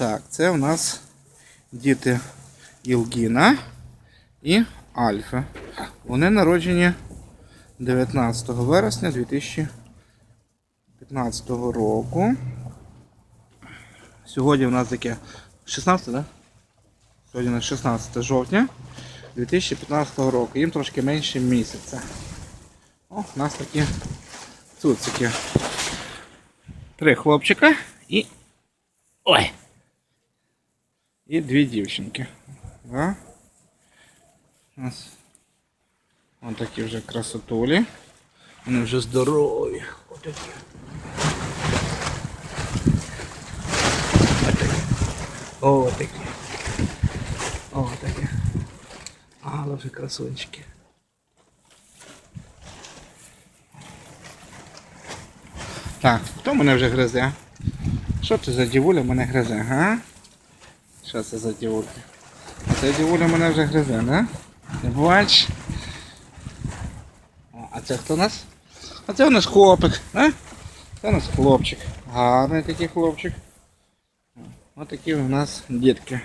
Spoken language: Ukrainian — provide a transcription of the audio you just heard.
Так, це у нас діти Ілгіна і Альфа. Вони народжені 19 вересня 2015 року. Сьогодні у нас таке 16, так? Да? Сьогодні у нас 16 жовтня 2015 року. Їм трошки менше місяця. О, у нас такі цуцики. Три хлопчика і. Ой! І дві дівчинки. Да? У нас Ось такі вже красотулі. Вони вже здорові. Отакі. Отакі. Отакі. Але вже красунчики. Так, хто мене вже гризе? Що це за дівуля мене гризе, га? Що це за дівуля? Це дівуля мене вже гризе, не? Ти бач? А це хто у нас? А це у нас хлопик, а? Це у нас хлопчик. Гарний такий хлопчик. Ось такі у нас дітки.